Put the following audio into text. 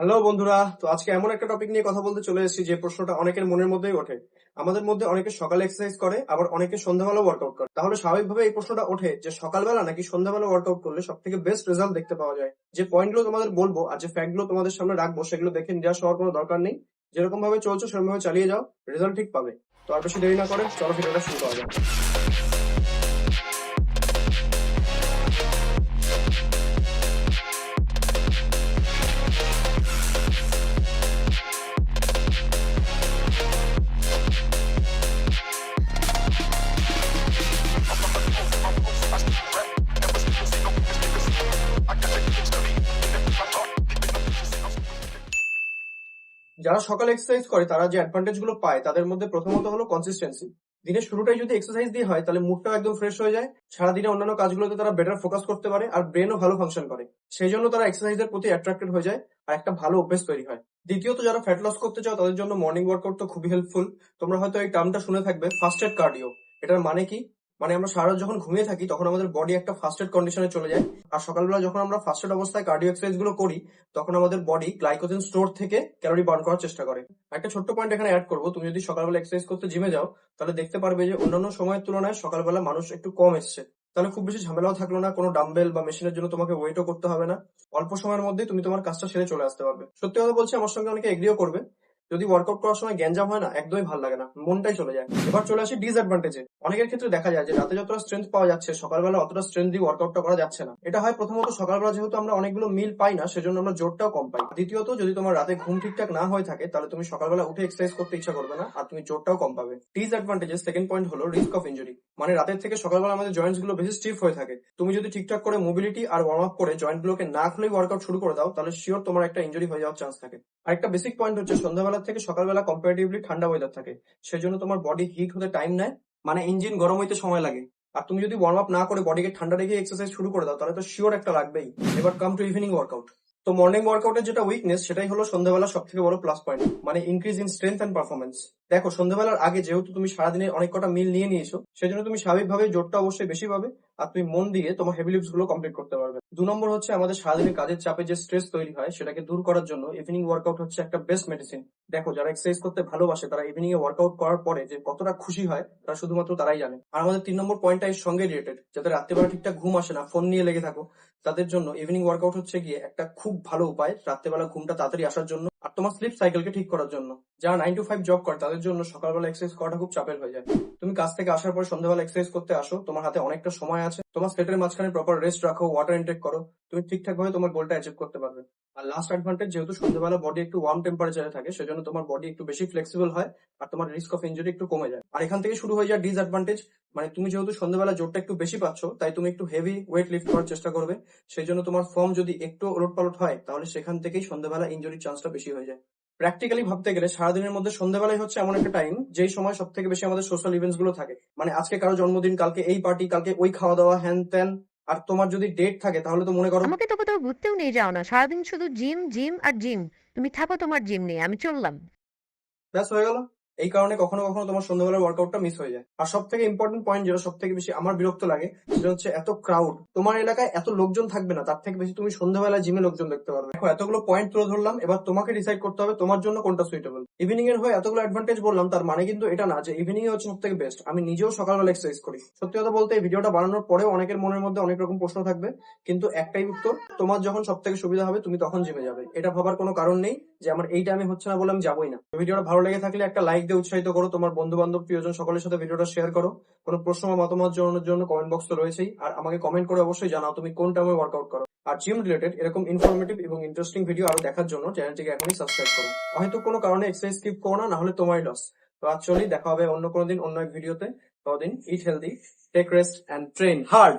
Hello বন্ধুরা, তো আজকে এমন একটা টপিক নিয়ে কথা বলতে চলে এসেছি যে প্রশ্নটা অনেকের মনের মধ্যেই ওঠে। আমাদের মধ্যে অনেকে সকালে এক্সারসাইজ করে, আবার অনেকে সন্ধ্যাবেলা ওয়ার্কআউট করে। তাহলে স্বাভাবিকভাবে এই প্রশ্নটা ওঠে যে সকালবেলা নাকি সন্ধ্যাবেলা ওয়ার্কআউট করলে সব থেকে বেস্ট রেজাল্ট দেখতে পাওয়া যায়? যে পয়েন্টগুলো তোমাদের বলব আর যে ফ্যাক্টগুলো তোমাদের সামনে রাখব, সেগুলো দেখে নিরাশ হওয়ার কোনো দরকার নেই। যেরকম ভাবে চলছো সেরকম ভাবে চালিয়ে যাও রেজাল্ট ঠিক পাবে। তো আর বেশি দেরি না করে, চলো ভিডিওটা শুরু করা যাক। যারা সকালে এক্সারসাইজ করে, তারা যে অ্যাডভান্টেজগুলো পায়, তাদের মধ্যে প্রথমত হলো কনসিস্টেন্সি দিনের শুরুটাই যদি এক্সারসাইজ দিয়ে হয়, তাহলে মুডটাও একদম ফ্রেশ হয়ে যায়। সারাদিনে অন্যান্য কাজগুলোতে তারা বেটার ফোকাস করতে পারে আর ব্রেনও ভালো ফাংশন করে। সেই জন্য তারা এক্সারসাইজের প্রতি অ্যাট্রাক্টেড হয়ে যায় আর একটা ভালো অভ্যেস তৈরি হয়। দ্বিতীয়ত, যারা ফ্যাট লস করতে চাও, তাদের জন্য মর্নিং ওয়ার্কআউট তো খুবই হেল্পফুল তোমরা হয়তো এই টার্মটা শুনে থাকবে ফাস্টেড কার্ডিও এটার মানে কি? মানে আমরা সারা যখন ঘুমিয়ে থাকি, তখন আমাদের বডি একটা ফাস্টেড কন্ডিশনে চলে যায়। আর সকালবেলা যখন আমরা ফাস্টেড অবস্থায় কার্ডিও এক্সারসাইজগুলো করি, তখন আমাদের বডি গ্লাইকোজেন স্টোর থেকে ক্যালোরি বার্ন করার চেষ্টা করে। একটা ছোট্ট পয়েন্ট এখানে অ্যাড করব। তুমি যদি সকালবেলা এক্সারসাইজ করতে জিমে যাও, তাহলে দেখতে পারবে যে অন্যান্য সময়ের তুলনায় সকালবেলা মানুষ একটু কম এসছে। তাহলে খুব বেশি ঝামেলাও থাকল না, কোনো ডাম্বেল বা মেশিনের জন্য তোমাকে ওয়েটও করতে হবে না। অল্প সময়ের মধ্যে তুমি তোমার কাজটা সেরে চলে আসতে পারবে। সত্যি কথা বলছি, আমার সঙ্গে অনেকে এগ্রিও করবে। যদি ওয়ার্কআউট করার সময় গ্যাঞ্জাম হয় না, একদমই ভালো লাগে না। মনটাই চলে যায়। এবার চলে আসি ডিসঅ্যাডভান্টেজে অনেকের ক্ষেত্রে দেখা যায় যে রাতে যতটা স্ট্রেংথ পাওয়া যাচ্ছে, সকালবেলা অতটা স্ট্রেংথ দিয়ে ওয়ার্কআউটটা করা যাচ্ছে না। এটা হয় প্রথমত সকালবেলা যেহেতু আমরা অনেকগুলো মিল পাই না, সেজন্য আমরা জোরটাও কম পাই। দ্বিতীয়ত, যদি তোমার রাতে ঘুম ঠিকঠাক না হয়ে থাকে, তাহলে তুমি সকালবেলা উঠে এক্সারসাইজ করতে ইচ্ছা করবে না, আর তুমি জোরটাও কম পাবে। ডিসঅ্যাডভান্টেজের সেকেন্ড পয়েন্ট হলো রিস্ক অফ ইঞ্জুরি মানে রাতের থেকে সকালবেলা আমাদের জয়েন্টসগুলো বেশি স্টিফ হয়ে থাকে। তুমি যদি ঠিকঠাক করে মোবিলিটি আর ওয়ার্ম আপ করে জয়েন্ট গুলোকে না খুলেই ওয়ার্কআউট শুরু করে দাও, তাহলে শিওর তোমার একটা ইঞ্জুরি হয়ে যাওয়ার চান্স থাকে। আরেকটা বেসিক পয়েন্ট হচ্ছে সন্ধ্যাবেলা থেকে সকালবেলা কম্পারেটিভলি ঠান্ডা ওয়েদার থাকে। সেজন্য তোমার বডি হিট হতে টাইম নেয় মানে ইঞ্জিন গরম হইতে সময় লাগে। আর তুমি যদি ওয়ার্ম আপ না করে বডিকে ঠান্ডা রেখে এক্সারসাইজ শুরু করে দাও, তাহলে তো শিওর একটা লাগবেই। এবার কাম টু ইভিনিং ওয়ার্কআউট তো মর্নিং ওয়ার্কআউটের যেটা উইকনেস সেটাই হলো সন্ধ্যাবেলা সব থেকে বড় প্লাস পয়েন্ট মানে increase in strength and performance দেখো, সন্ধ্যাবেলার আগে যেহেতু তুমি সারাদিনে অনেক কটা মিল নিয়ে নিয়েছো, সেজন্য তুমি স্বাভাবিকভাবে জোরটা অবশ্যই বেশি পাবে। আর তুমি মন দিয়ে তোমার হেভি লিফটসগুলো কমপ্লিট করতে পারবে দু নম্বর হচ্ছে আমাদের সারাদিনের কাজের চাপে যে স্ট্রেস তৈরি হয়, সেটাকে দূর করার জন্য ইভিনিং ওয়ার্কআউট হচ্ছে একটা বেস্ট মেডিসিন দেখো, যারা এক্সারসাইজ করতে ভালোবাসে, তারা ইভিনিং এ ওয়ার্কআউট করার পরে যে কতটা খুশি হয় তারা শুধুমাত্র তারাই জানে। আর আমাদের তিন নম্বর পয়েন্টটা এর সঙ্গে রিলেটেড যাদের রাত্রেবেলা ঠিকঠাক ঘুম আসে না ফোন নিয়ে লেগে থাকো, তাদের জন্য ইভিনিং ওয়ার্কআউট হচ্ছে গিয়ে একটা খুব ভালো উপায়, রাত্রেবেলা ঘুমটা তাড়াতাড়ি আসার জন্য। তোমার স্লিপ সাইকেলকে ঠিক করার জন্য। যারা নাইন টু ফাইভ জব করে, তাদের জন্য সকালবেলা এক্সারসাইজ করাটা খুব চাপের হয়ে যায়। তুমি কাজ থেকে আসার পর সন্ধ্যাবেলা এক্সারসাইজ করতে আসো, তোমার হাতে অনেকটা সময় আছে। তোমার সেটের মাঝখানে প্রপার রেস্ট রাখো ওয়াটার ইনটেক করো। তুমি ঠিকঠাক ভাবে তোমার গোলটা অ্যাচিভ করতে পারবে। আর লাস্ট অ্যাডভান্টেজ যেহেতু সন্ধ্যাবেলা বডি একটু ওয়ার্ম টেম্পারেচারে থাকে, সেজন্য তোমার বডি একটু বেশি ফ্লেক্সিবল হয় আর তোমার রিস্ক অফ ইঞ্জুরি একটু কমে যায়। আর এখান থেকে শুরু হয়ে যায় ডিসঅ্যাডভান্টেজ মানে তুমি যেহেতু সন্ধ্যাবেলা জোরটা একটু বেশি পাচ্ছ, তাই তুমি একটু হেভি ওয়েট লিফট করার চেষ্টা করবে। সেই জন্য তোমার ফর্ম যদি একটু ওলট পালট হয়, তাহলে সেখান থেকেই সন্ধ্যাবেলা ইঞ্জুরির চান্সটা বেশি হয়ে যায়। প্র্যাকটিক্যালি ভাবতে গেলে সারাদিনের মধ্যে সন্ধ্যাবেলায় হচ্ছে এমন একটা টাইম যেই সময় সব থেকে বেশি আমাদের সোশ্যাল ইভেন্টসগুলো থাকে। মানে আজকে কারও জন্মদিন, কালকে এই পার্টি কালকে ওই খাওয়া দাওয়া হ্যান ত্যান আর তোমার যদি ডেট থাকে তাহলে তো মনে করো আমাকে তো কোথাও ঘুরতেও নিয়ে যাও না। সারাদিন শুধু জিম জিম আর জিম তুমি থাকো তোমার জিম নিয়ে আমি চললাম। ব্যাস হয়ে গেল। এই কারণে কখনো কখনো তোমার সন্ধ্যাবেলার ওয়ার্কআউটটা মিস হয়ে যায়। আর সব থেকে ইম্পর্টেন্ট পয়েন্ট যেটা সব থেকে বেশি আমার বিরক্ত লাগে, সেটা হচ্ছে এত ক্রাউড তোমার এলাকায় এত লোকজন থাকবে না, তার থেকে বেশি তুমি সন্ধ্যাবেলা জিমে লোকজন দেখতে পারবে। দেখো, এতগুলো পয়েন্ট তুলে ধরলাম, এবার তোমাকে ডিসাইড করতে হবে তোমার জন্য কোনটা সুইটেবল ইভিনিং এর হয়ে এতগুলো অ্যাডভান্টেজ বললাম, তার মানে কিন্তু এটা না যে ইভিনিং এ হচ্ছে সব থেকে বেস্ট আমি নিজেও সকালবেলা এক্সারসাইজ করি। সত্যি কথা বলতে এই ভিডিওটা বানানোর পরেও অনেকের মনের মধ্যে অনেক রকম প্রশ্ন থাকবে, কিন্তু একটাই উত্তর, তোমার যখন সব থেকে সুবিধা হবে, তুমি তখন জিমে যাবে। এটা ভাবার কোনো কারণ নেই যে আমার এই টাইমে হচ্ছে না বলে আমি যাবোই না। ভিডিওটা ভালো লেগে থাকলে একটা লাইক দিয়ে উৎসাহিত করো, তোমার বন্ধু বান্ধব প্রিয়জন সকলের সাথে ভিডিওটা শেয়ার করো। কোনো প্রশ্ন বা মতামত জানানোর জন্য কমেন্ট বক্স তো রয়েছেই। আর আমাকে কমেন্ট করে অবশ্যই জানাও তুমি কোন টাইমে ওয়ার্কআউট করো। আর জিম রিলেটেড এরকম ইনফরমেটিভ এবং ইন্টারেস্টিং ভিডিও আরও দেখার জন্য চ্যানেলটিকে এখনই সাবস্ক্রাইব করো। হয়তো কোনো কারণে এক্সারসাইজ স্কিপ করো না, নাহলে তোমারই লস তো অ্যাকচুয়ালি দেখা হবে অন্য কোনো দিন, অন্য এক ভিডিওতে ততদিন eat healthy take rest and train hard